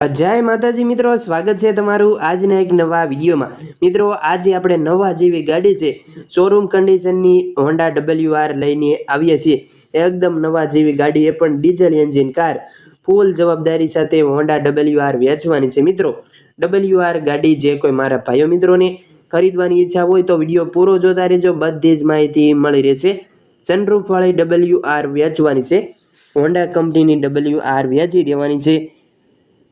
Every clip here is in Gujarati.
જય માતાજી મિત્રો, સ્વાગત છે તમારું આજના એક નવા વિડીયોમાં. મિત્રો, આજે આપણે નવા જેવી ગાડી છે શોરૂમ કન્ડિશનની હોન્ડા ડબલ્યુ આર લઈને આવીએ છીએ. એકદમ નવા જેવી ગાડી, એ પણ ડીઝલ એન્જિન કાર ફૂલ જવાબદારી સાથે હોન્ડા ડબલ્યુ આર વેચવાની છે. મિત્રો ડબલ્યુ આર ગાડી જે કોઈ મારા ભાઈઓ મિત્રોને ખરીદવાની ઈચ્છા હોય તો વીડિયો પૂરો જોતા રહેજો. બધી જ માહિતી મળી રહેશે. સનરૂફવાળી ડબલ્યુ આર વેચવાની છે. હોન્ડા કંપનીની ડબલ્યુ આર વેચી દેવાની છે.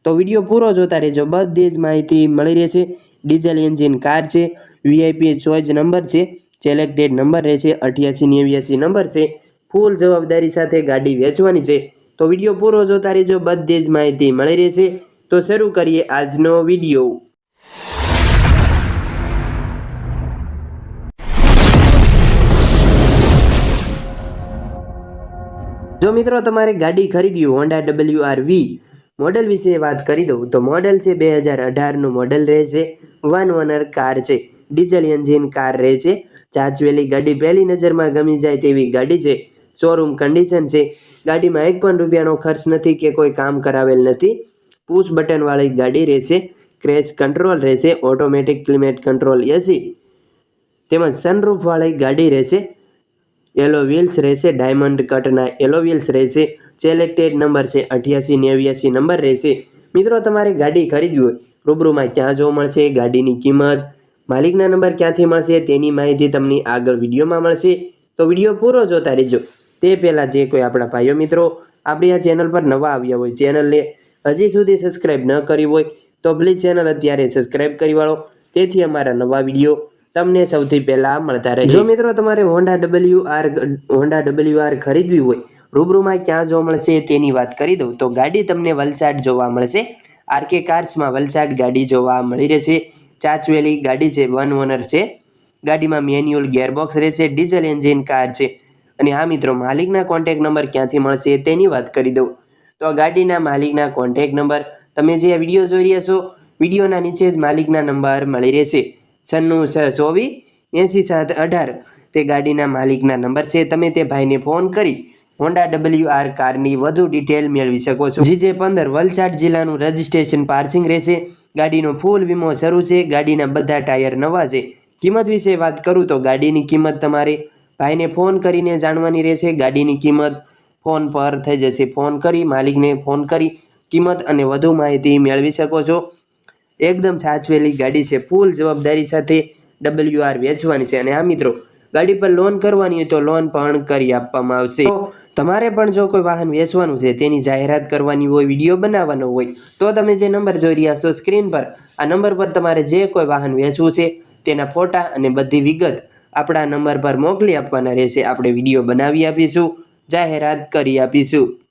તો વીડિયો પૂરો જોતા રહેજો. બધી જ માહિતી મળી રહેશે. ડીઝલ એન્જિન કાર છે. વીઆઈપી ચોઈસ નંબર છે. સિલેક્ટેડ નંબર રહેશે અઠ્યાસી નેવ્યાસી નંબર છે. ફૂલ જવાબદારી સાથે ગાડી વેચવાની છે. તો વીડિયો પૂરો જોતા રહેજો. બધી જ માહિતી મળી રહેશે. તો શરૂ કરીએ આજનો વીડિયો. જો મિત્રો તમારે ગાડી ખરીદવી Honda W R V model વિશે વાત કરી દઉં તો મોડલ છે બે હજાર અઢારનું મોડલ રહેશે. વન ઓનર કાર છે. ડીઝલ એન્જિન કાર રહે છે ચાચવેલી ગાડી પહેલી નજરમાં ગમી જાય તેવી ગાડી છે. શોરૂમ કન્ડિશન છે. ગાડીમાં એક પણ રૂપિયાનો ખર્ચ નથી કે કોઈ કામ કરાવેલ નથી. પુશ બટનવાળી ગાડી રહેશે. ક્રેશ કંટ્રોલ રહેશે. ઓટોમેટિક ક્લિમેટ કંટ્રોલ એસી તેમજ સનરૂફવાળી ગાડી રહેશે. એલો વ્હીલ્સ રહેશે. ડાયમંડ કટના એલો વ્હીલ્સ રહેશે. સિલેક્ટેડ નંબર છે, અઠ્યાસી, નેવ્યાસી નંબર રહેશે. મિત્રો, તમારે ગાડી ખરીદવી હોય, રૂબરૂમાં ક્યાં જોવા મળશે, ગાડીની કિંમત, માલિકના નંબર ક્યાંથી મળશે, તેની માહિતી તમને આગળ વિડીયોમાં મળશે. તો વીડિયો પૂરો જોતા રહેજો. તે પહેલાં જે કોઈ આપણા ભાઈઓ મિત્રો આપણી આ ચેનલ પર નવા આવ્યા હોય ચેનલને હજી સુધી સબસ્ક્રાઈબ ન કરી હોય, તો પ્લીઝ ચેનલ અત્યારે સબસ્ક્રાઈબ કરી વાળો. તેથી અમારા નવા વીડિયો તમને સૌથી પહેલાં મળતા રહે જો મિત્રો, તમારે Honda W R Honda W R ખરીદવી હોય રૂબરૂમાં ક્યાં જોવા મળશે તેની વાત કરી દઉં. તો ગાડી તમને વલસાડ જોવા મળશે. આરકે કાર્સમાં વલસાડ ગાડી જોવા મળી રહેશે. ચાચવેલી ગાડી છે વન ઓનર છે, ગાડીમાં મેન્યુઅલ ગેરબોક્સ રહેશે, ડીઝલ એન્જિન કાર છે. અને આ મિત્રો, માલિકના કોન્ટેક નંબર ક્યાંથી મળશે તેની વાત કરી દઉં. તો આ ગાડીના માલિકના કોન્ટેક નંબર, તમે જે આ વીડિયો જોઈ રહ્યા છો, વિડીયોના નીચે જ માલિકના નંબર મળી રહેશે. છન્નું છ ચોવીસ એંસી સાત અઢાર તે ગાડીના માલિકના નંબર છે. તમે તે ભાઈને ફોન કરી હોન્ડા ડબલ્યુ આર કારની વધુ ડિટેલ મેળવી શકો છો. જીજે પંદર, વલસાડ જિલ્લાનું રજિસ્ટ્રેશન પાર્સિંગ રહેશે. ગાડીનો ફૂલ વીમો શરૂ છે. ગાડીના બધા ટાયર નવા છે. કિંમત વિશે વાત કરું તો ગાડીની કિંમત તમારે ભાઈને ફોન કરીને જાણવાની રહેશે. ગાડીની કિંમત ફોન પર થઈ જશે. ફોન કરી, માલિકને ફોન કરી કિંમત અને વધુ માહિતી મેળવી શકો છો. એકદમ સાચવેલી ગાડી છે. ફૂલ જવાબદારી સાથે ડબલ્યુ આર વેચવાની છે. અને આ મિત્રો, ગાડી પર લોન કરવાની હોય તો લોન પણ કરી આપવામાં આવશે. તમારે પણ જો કોઈ વાહન વેચવાનું છે, તેની જાહેરાત કરવાની હોય, વીડિયો બનાવવાનો હોય, તો તમે જે નંબર જોઈ રહ્યા છો સ્ક્રીન પર, આ નંબર પર તમારે જે કોઈ વાહન વેચવું છે, તેના ફોટા અને બધી વિગત આપણા નંબર પર મોકલી આપવાના રહેશે. આપણે વીડિયો બનાવી આપીશું, જાહેરાત કરી આપીશું.